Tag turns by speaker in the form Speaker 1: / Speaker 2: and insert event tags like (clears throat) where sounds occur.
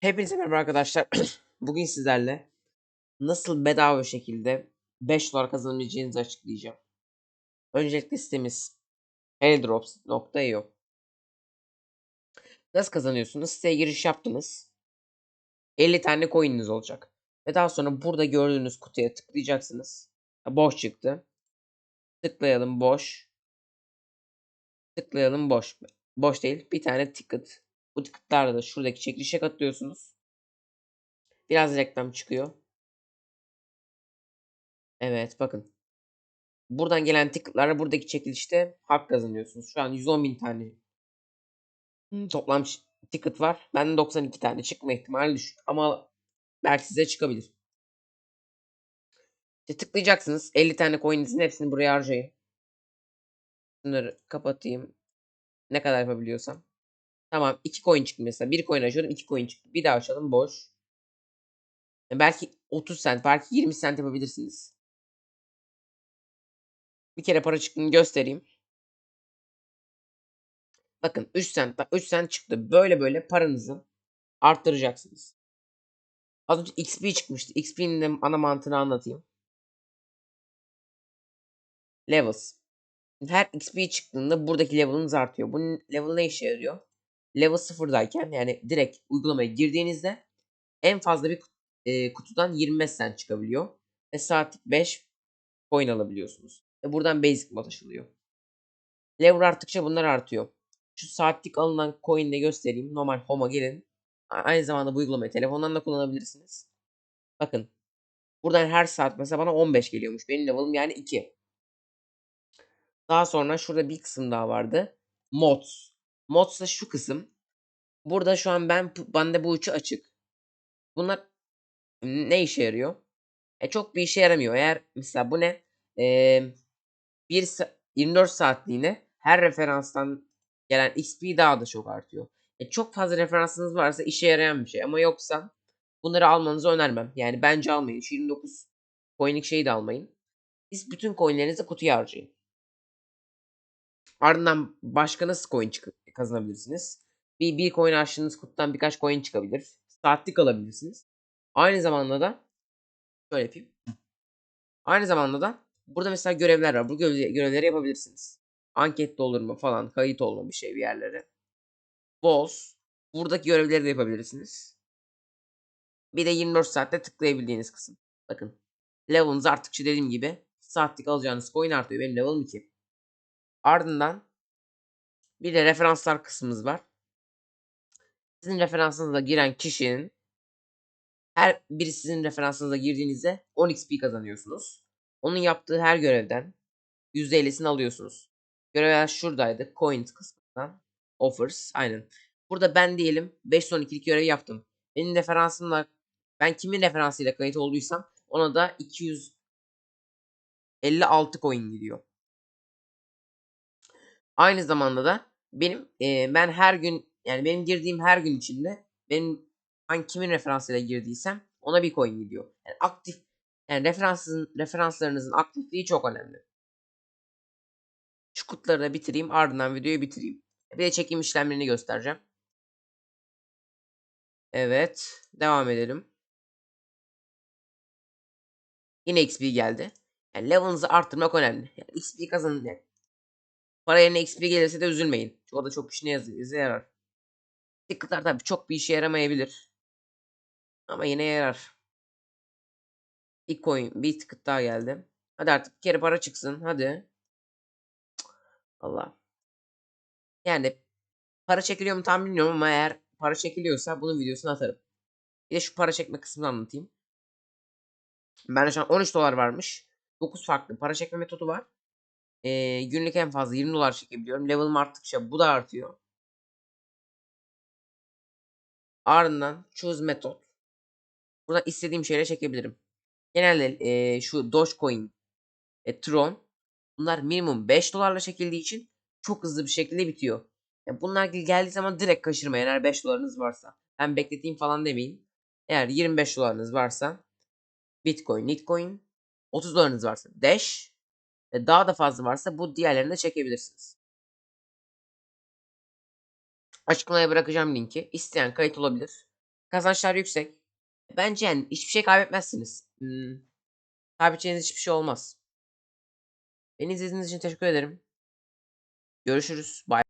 Speaker 1: Hepinize merhaba arkadaşlar. (clears throat) Bugün sizlerle nasıl bedava şekilde 5 dolar kazanabileceğinizi açıklayacağım. Öncelikle sitemiz airdrops.io Nasıl kazanıyorsunuz? Siteye giriş yaptınız. 50 tane coin'iniz olacak. Ve daha sonra burada gördüğünüz kutuya tıklayacaksınız. Boş çıktı. Tıklayalım boş. Tıklayalım boş. Boş değil. Bir tane ticket. Bu ticketlarla da şuradaki çekilişe katılıyorsunuz. Biraz reklam çıkıyor. Evet bakın. Buradan gelen ticketlarla buradaki çekilişte hak kazanıyorsunuz. Şu an 110 bin tane toplam ticket var. Bende 92 tane çıkma ihtimali düşük. Ama belki size çıkabilir. İşte tıklayacaksınız. 50 tane coin'inizin hepsini buraya harcayın. Bunları kapatayım. Ne kadar yapabiliyorsam. Tamam 2 coin çıktı mesela. 1 coin açıyordum 2 coin çıktı. Bir daha açalım boş. E, Belki 30 cent, belki 20 cent yapabilirsiniz. Bir kere para çıktığını göstereyim. Bakın 3 cent, 3 cent çıktı. Böyle böyle paranızı arttıracaksınız. Az önce XP çıkmıştı. XP'nin de ana mantığını anlatayım. Levels. Her XP çıktığında buradaki level'ınız artıyor. Bu level ne işe yarıyor? Level sıfırdayken yani direkt uygulamaya girdiğinizde en fazla bir e, kutudan 25 cent çıkabiliyor. Ve saatlik 5 coin alabiliyorsunuz. Ve buradan basic mod açılıyor. Level arttıkça bunlar artıyor. Şu saatlik alınan coin'i de göstereyim. Normal home'a gelin. Aynı zamanda bu uygulamayı telefondan da kullanabilirsiniz. Bakın. Buradan her saat mesela bana 15 geliyormuş. Benim level'ım yani 2. Daha sonra şurada bir kısım daha vardı. Mods. Mods da şu kısım. Burada şu an ben bende bu üçü açık. Bunlar ne işe yarıyor? E çok bir işe yaramıyor. Eğer mesela bu ne? Ee, bir sa- 24 saatliğine her referanstan gelen XP daha da çok artıyor. E çok fazla referansınız varsa işe yarayan bir şey ama yoksa bunları almanızı önermem. Yani bence almayın. Şu 29 coin'lik şeyi de almayın. Siz bütün coinlerinizi kutuya harcayın. Ardından başka nasıl coin çık- kazanabilirsiniz? Bir, bir coin açtığınız kutudan birkaç coin çıkabilir. Saatlik alabilirsiniz. Aynı zamanda da şöyle yapayım. Aynı zamanda da burada mesela görevler var. Bu görev- görevleri yapabilirsiniz. Anket doldurma falan, kayıt olma bir şey bir yerlere. Boss. Buradaki görevleri de yapabilirsiniz. Bir de 24 saatte tıklayabildiğiniz kısım. Bakın. Level'ınız arttıkça dediğim gibi saatlik alacağınız coin artıyor. Benim level'ım 2. Ardından bir de referanslar kısmımız var. Sizin referansınıza giren kişinin her biri sizin referansınıza girdiğinizde 10 XP kazanıyorsunuz. Onun yaptığı her görevden %50'sini alıyorsunuz. Görevler şuradaydı. Coins kısmından. Offers. Aynen. Burada ben diyelim 5 son 2'lik görev yaptım. Benim referansımla ben kimin referansıyla kayıt olduysam ona da 256 coin gidiyor. Aynı zamanda da benim e, ben her gün yani benim girdiğim her gün içinde benim hangi kimin referansıyla girdiysem ona bir coin gidiyor. Yani aktif yani referansın referanslarınızın aktifliği çok önemli. Şu kutuları da bitireyim ardından videoyu bitireyim. Bir de çekim işlemlerini göstereceğim. Evet. Devam edelim. Yine XP geldi. Yani level'ınızı arttırmak önemli. Yani XP kazanın. Yani. Para yerine XP gelirse de üzülmeyin. Çünkü o da çok işine yaz- size yarar. Ticket'lar tabii çok bir işe yaramayabilir. Ama yine yarar. Bir coin, bir ticket daha geldi. Hadi artık bir kere para çıksın. Hadi. Allah. Yani para çekiliyor mu tam bilmiyorum ama eğer para çekiliyorsa bunun videosunu atarım. Bir de şu para çekme kısmını anlatayım. Bende şu an 13 dolar varmış. 9 farklı para çekme metodu var. Ee, günlük en fazla 20 dolar çekebiliyorum. Level'ım arttıkça bu da artıyor. Ardından choose method. Buradan istediğim şeyle çekebilirim. Genelde ee, şu Dogecoin, e, Tron bunlar minimum 5 dolarla çekildiği için çok hızlı bir şekilde bitiyor. Yani bunlar geldiği zaman direkt kaçırmayın eğer 5 dolarınız varsa. Ben bekleteyim falan demeyin. Eğer 25 dolarınız varsa Bitcoin, Litecoin 30 dolarınız varsa Dash daha da fazla varsa bu diğerlerini de çekebilirsiniz. Açıklamaya bırakacağım linki. İsteyen kayıt olabilir. Kazançlar yüksek. Bence yani hiçbir şey kaybetmezsiniz. Hmm. Kaybedeceğiniz hiçbir şey olmaz. Beni izlediğiniz için teşekkür ederim. Görüşürüz. Bye.